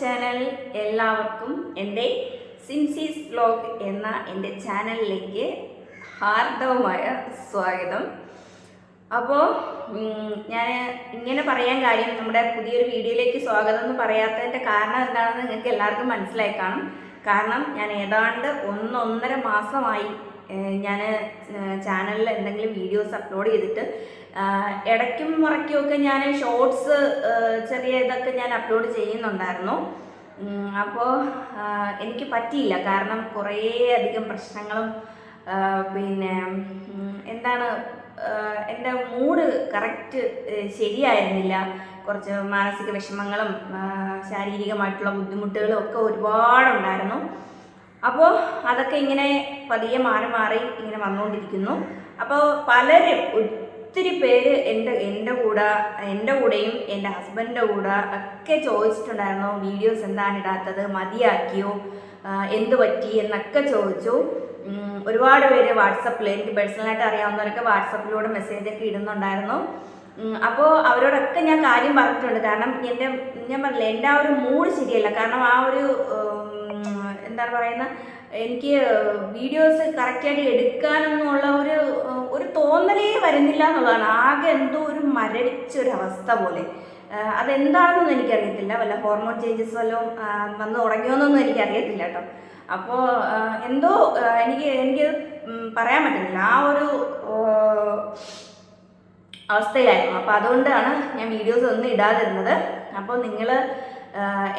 Channel എല്ലാവർക്കും എന്റെ Sincy's vlog എന്ന എന്റെ ചാനലിലേക്ക് ഹാർദവമായ സ്വാഗതം. അപ്പോൾ ഞാൻ ഇങ്ങനെ പറയാൻ കാര്യം നമ്മുടെ പുതിയൊരു വീഡിയോയിലേക്ക് സ്വാഗതം എന്ന് പറയാത്തതിന്റെ കാരണം എന്താണെന്ന് നിങ്ങൾക്ക് എല്ലാവർക്കും മനസ്സിലായി കാണും. കാരണം ഞാൻ ഏതാണ്ട് ഒന്നൊന്നര മാസമായി ഞാൻ ചാനലിൽ എന്തെങ്കിലും വീഡിയോസ് അപ്ലോഡ് ചെയ്തിട്ട് ഇടയ്ക്കും മുറയ്ക്കുമൊക്കെ ഞാൻ ഷോർട്സ് ചെറിയ ഇതൊക്കെ ഞാൻ അപ്ലോഡ് ചെയ്യുന്നുണ്ടായിരുന്നു. അപ്പോൾ എനിക്ക് പറ്റിയില്ല. കാരണം കുറേ അധികം പ്രശ്നങ്ങളും പിന്നെ എന്താണ് എന്റെ മൂഡ് കറക്റ്റ് ശരിയായിരുന്നില്ല. കുറച്ച് മാനസിക വിഷമങ്ങളും ശാരീരികമായിട്ടുള്ള ബുദ്ധിമുട്ടുകളും ഒക്കെ ഒരുപാടുണ്ടായിരുന്നു. അപ്പോൾ അതൊക്കെ ഇങ്ങനെ പതിയെ മാറി മാറി ഇങ്ങനെ വന്നുകൊണ്ടിരിക്കുന്നു അപ്പോൾ പലരും ഒത്തിരി പേര് എന്റെ എന്റെ കൂടെ എന്റെ കൂടെയും എന്റെ ഹസ്ബൻഡിന്റെ കൂടെ ഒക്കെ ചോദിച്ചിട്ടുണ്ടായിരുന്നു വീഡിയോസ് എന്താണ് ഇടാത്തത്? മതിയാക്കിയോ? എന്ത് പറ്റി? എന്നൊക്കെ ചോദിച്ചു. ഒരുപാട് പേര് വാട്സപ്പിൽ എനിക്ക് പേഴ്സണലായിട്ട് അറിയാവുന്നവരൊക്കെ വാട്സപ്പിലൂടെ മെസ്സേജൊക്കെ ഇടുന്നുണ്ടായിരുന്നു. അപ്പോൾ അവരോടൊക്കെ ഞാൻ കാര്യം പറഞ്ഞിട്ടുണ്ട്. കാരണം എന്റെ ഞാൻ പറഞ്ഞില്ല എന്റെ ആ ഒരു മൂഡ് ശരിയല്ല. കാരണം ആ ഒരു എന്താണ് പറയുന്ന എനിക്ക് വീഡിയോസ് കറക്റ്റായിട്ട് എടുക്കാനെന്നുള്ള ഒരു ഒരു തോന്നലേ വരുന്നില്ല എന്നുള്ളതാണ്. ആകെ എന്തോ ഒരു മരവിച്ചൊരവസ്ഥ പോലെ. അതെന്താണെന്നൊന്നും എനിക്കറിയത്തില്ല. വല്ല ഹോർമോൺ ചേഞ്ചസ് വല്ലതും വന്ന് തുടങ്ങിയോന്നൊന്നും എനിക്കറിയത്തില്ല കേട്ടോ. അപ്പോൾ എന്തോ എനിക്ക് എനിക്ക് പറയാൻ പറ്റുന്നില്ല. ആ ഒരു അവസ്ഥയിലായിരുന്നു. അപ്പോൾ അതുകൊണ്ടാണ് ഞാൻ വീഡിയോസ് ഒന്നും ഇടാതിരുന്നത്. അപ്പോൾ നിങ്ങൾ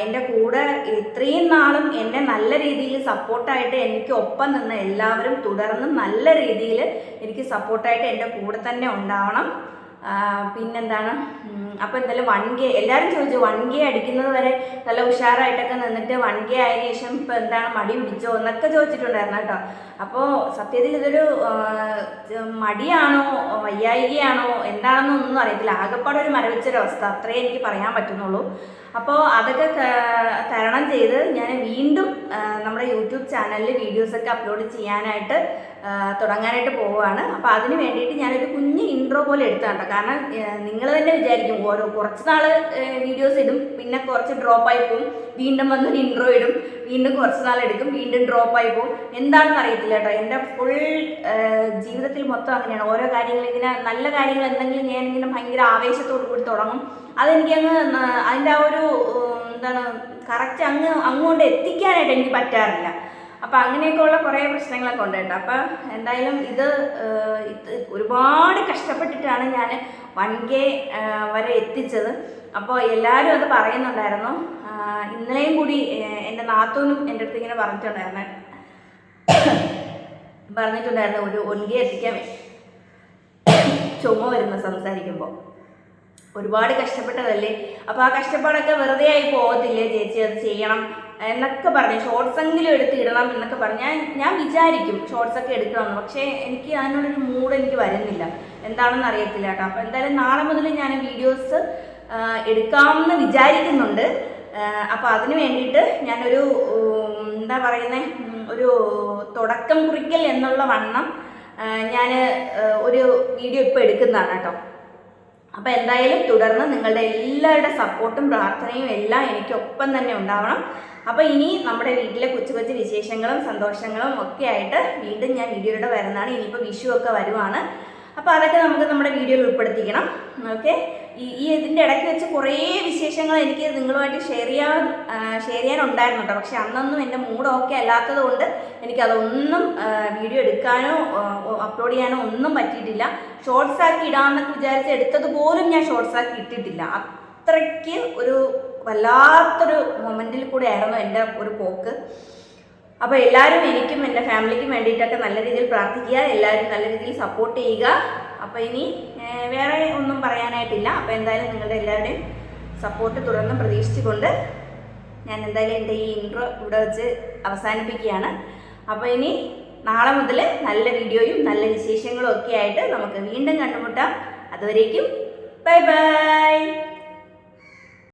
എന്റെ കൂടെ ഇത്രയും നാളും എന്നെ നല്ല രീതിയിൽ സപ്പോർട്ടായിട്ട് എനിക്ക് ഒപ്പം നിന്ന് എല്ലാവരും തുടർന്നും നല്ല രീതിയിൽ എനിക്ക് സപ്പോർട്ടായിട്ട് എന്റെ കൂടെ തന്നെ ഉണ്ടാവണം. പിന്നെന്താണ്? അപ്പോൾ എന്തായാലും വൺ കെ എല്ലാവരും ചോദിച്ചു വൺ കെ അടിക്കുന്നത് വരെ നല്ല ഉഷാറായിട്ടൊക്കെ നിന്നിട്ട് വൺ കെ ആയതിനു ശേഷം ഇപ്പോൾ എന്താണ് മടി പിടിച്ചോ എന്നൊക്കെ ചോദിച്ചിട്ടുണ്ടായിരുന്നു കേട്ടോ. അപ്പോൾ സത്യത്തിൽ ഇതൊരു മടിയാണോ വയ്യായികയാണോ എന്താണെന്നോ ഒന്നും അറിയത്തില്ല. ആകെപ്പാടെ ഒരു മരവിച്ചൊരവസ്ഥ. അത്രേ എനിക്ക് പറയാൻ പറ്റുന്നുള്ളൂ. അപ്പോൾ അതൊക്കെ തരണം ചെയ്ത് ഞാൻ വീണ്ടും നമ്മുടെ യൂട്യൂബ് ചാനലിൽ വീഡിയോസൊക്കെ അപ്ലോഡ് ചെയ്യാനായിട്ട് തുടങ്ങാനായിട്ട് പോവുകയാണ്. അപ്പോൾ അതിന് വേണ്ടിയിട്ട് ഞാനൊരു കുഞ്ഞ് ഇൻട്രോ പോലെ എടുത്താണ് കാരണം നിങ്ങൾ തന്നെ വിചാരിക്കും ഓരോ കുറച്ച് നാൾ വീഡിയോസ് ഇടും പിന്നെ കുറച്ച് ഡ്രോപ്പ് ആയി പോകും വീണ്ടും വന്നൊരു ഇൻട്രോ ഇടും വീണ്ടും കുറച്ച് നാൾ എടുക്കും വീണ്ടും ഡ്രോപ്പ് ആയി പോകും എന്താണെന്ന് അറിയത്തില്ല കേട്ടോ. എന്റെ ഫുൾ ജീവിതത്തിൽ മൊത്തം അങ്ങനെയാണ്. ഓരോ കാര്യങ്ങൾ ഇങ്ങനെ നല്ല കാര്യങ്ങൾ എന്തെങ്കിലും ഞാൻ ഇങ്ങനെ ഭയങ്കര ആവേശത്തോടു കൂടി തുടങ്ങും. അതെനിക്ക് അങ്ങ് അതിന്റെ ആ ഒരു എന്താണ് കറക്റ്റ് അങ്ങ് അങ്ങോട്ട് എത്തിക്കാനായിട്ട് എനിക്ക് പറ്റാറില്ല. അപ്പം അങ്ങനെയൊക്കെയുള്ള കുറേ പ്രശ്നങ്ങളൊക്കെ ഉണ്ട് കേട്ടോ എന്തായാലും ഇത് ഒരുപാട് കഷ്ടപ്പെട്ടിട്ടാണ് ഞാൻ വൺ കെ വരെ എത്തിച്ചത്. അപ്പോൾ എല്ലാവരും അത് പറയുന്നുണ്ടായിരുന്നു. ഇന്നലെയും കൂടി എന്റെ നാത്തൂനും എന്റെ അടുത്ത് ഇങ്ങനെ പറഞ്ഞിട്ടുണ്ടായിരുന്നു. പറഞ്ഞിട്ടുണ്ടായിരുന്നു ഒരു ഒൻകെ എത്തിക്കാൻ ചുമ വരുന്നു സംസാരിക്കുമ്പോൾ ഒരുപാട് കഷ്ടപ്പെട്ടതല്ലേ? അപ്പോൾ ആ കഷ്ടപ്പാടൊക്കെ വെറുതെ ആയി പോകത്തില്ലേ ചേച്ചി? അത് ചെയ്യണം. എന്നൊക്കെ പറഞ്ഞു. ഷോർട്സ് എങ്കിലും എടുത്ത് ഇടണം എന്നൊക്കെ പറഞ്ഞ്. ഞാൻ ഞാൻ വിചാരിക്കും ഷോർട്സ് ഒക്കെ എടുക്കണമെന്ന്. പക്ഷേ എനിക്ക് അതിനുള്ളൊരു മൂഡ് എനിക്ക് വരുന്നില്ല. എന്താണെന്ന് അറിയത്തില്ല കേട്ടോ. അപ്പോൾ എന്തായാലും നാളെ മുതൽ ഞാൻ വീഡിയോസ് എടുക്കാമെന്ന് വിചാരിക്കുന്നുണ്ട്. അപ്പോൾ അതിന് വേണ്ടിയിട്ട് ഞാനൊരു എന്താ പറയുന്നത് ഒരു തുടക്കം കുറിക്കൽ എന്നുള്ള വണ്ണം ഞാൻ ഒരു വീഡിയോ ഇപ്പോൾ എടുക്കുന്നതാണ് കേട്ടോ. അപ്പോൾ എന്തായാലും തുടർന്ന് നിങ്ങളുടെ എല്ലാവരുടെ സപ്പോർട്ടും പ്രാർത്ഥനയും എല്ലാം എനിക്ക് ഒപ്പം തന്നെ ഉണ്ടാവണം. അപ്പോൾ ഇനി നമ്മുടെ വീട്ടിലെ കൊച്ചു കൊച്ചു വിശേഷങ്ങളും സന്തോഷങ്ങളും ഒക്കെ ആയിട്ട് വീണ്ടും ഞാൻ വീഡിയോയുടെ വരുന്നതാണ്. ഇനിയിപ്പോൾ വിഷു ഒക്കെ വരുവാണ്. അപ്പോൾ അതൊക്കെ നമുക്ക് നമ്മുടെ വീഡിയോയിൽ ഉൾപ്പെടുത്തിക്കണം. ഓക്കെ ഈ ഇതിന്റെ ഇടയ്ക്ക് വെച്ച് കുറേ വിശേഷങ്ങൾ എനിക്ക് നിങ്ങളുമായിട്ട് ഷെയർ ചെയ്യാൻ ഷെയർ ചെയ്യാനുണ്ടായിരുന്നു കേട്ടോ പക്ഷെ അന്നൊന്നും എന്റെ മൂഡ് ഓക്കെ അല്ലാത്തത് കൊണ്ട് എനിക്കതൊന്നും വീഡിയോ എടുക്കാനോ അപ്ലോഡ് ചെയ്യാനോ ഒന്നും പറ്റിയിട്ടില്ല. ഷോർട്സ് ആക്കി ഇടാമെന്നൊക്കെ വിചാരിച്ച് എടുത്തത് പോലും ഞാൻ ഷോർട്സ് ആക്കി ഇട്ടിട്ടില്ല. അത്രയ്ക്ക് ഒരു വല്ലാത്തൊരു മൊമെന്റിൽ കൂടെ ആയിരുന്നു എന്റെ ഒരു പോക്ക്. അപ്പോൾ എല്ലാവരും എനിക്കും എന്റെ ഫാമിലിക്കും വേണ്ടിയിട്ടൊക്കെ നല്ല രീതിയിൽ പ്രാർത്ഥിക്കുക എല്ലാവരും നല്ല രീതിയിൽ സപ്പോർട്ട് ചെയ്യുക. അപ്പോൾ ഇനി വേറെ ഒന്നും പറയാനായിട്ടില്ല. അപ്പോൾ എന്തായാലും നിങ്ങളുടെ എല്ലാവരുടെയും സപ്പോർട്ട് തുടർന്നും പ്രതീക്ഷിച്ചുകൊണ്ട് ഞാൻ എന്തായാലും എന്റെ ഈ ഇൻട്രോ ഇവിടെ വെച്ച് അവസാനിപ്പിക്കുകയാണ്. അപ്പോൾ ഇനി നാളെ മുതൽ നല്ല വീഡിയോയും നല്ല വിശേഷങ്ങളും ഒക്കെ ആയിട്ട് നമുക്ക് വീണ്ടും കണ്ടുമുട്ടാം. അതുവരേക്കും ബൈ ബൈ.